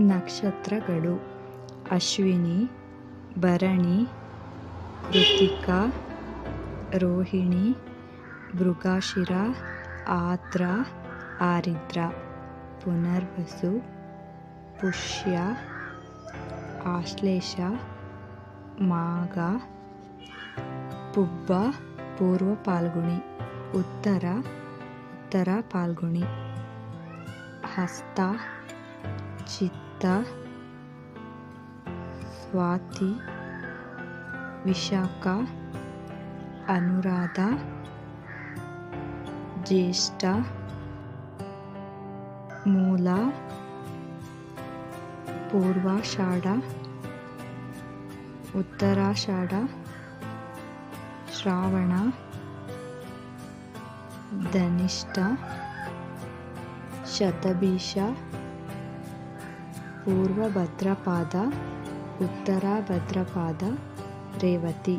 ನಕ್ಷತ್ರಗಳು ಅಶ್ವಿನಿ, ಭರಣಿ ಕೃತಿಕ ರೋಹಿಣಿ, ಮೃಗಾಶಿರ, ಆರ್ದ್ರ, ಆರಿದ್ರ, ಪುನರ್ವಸು, ಪುಷ್ಯ, ಆಶ್ಲೇಷ, ಮಾಘ, ಪುಬ್ಬ, ಪೂರ್ವ ಪಾಲ್ಗುಣಿ, ಉತ್ತರ ಉತ್ತರ ಪಾಲ್ಗುಣಿ, ಹಸ್ತ ಚಿತ್ತ ಸ್ವಾತಿ ವಿಶಾಖ ಅನುರಾಧ ಜ್ಯೇಷ್ಠ ಮೂಲ ಪೂರ್ವಾಷಾಢ ಉತ್ತರಾಷಾಢ ಶ್ರಾವಣ ಧನಿಷ್ಠ ಶತಭೀಷ ಪೂರ್ವ ಭದ್ರಪಾದ ಉತ್ತರ ಭದ್ರಪಾದ ರೇವತಿ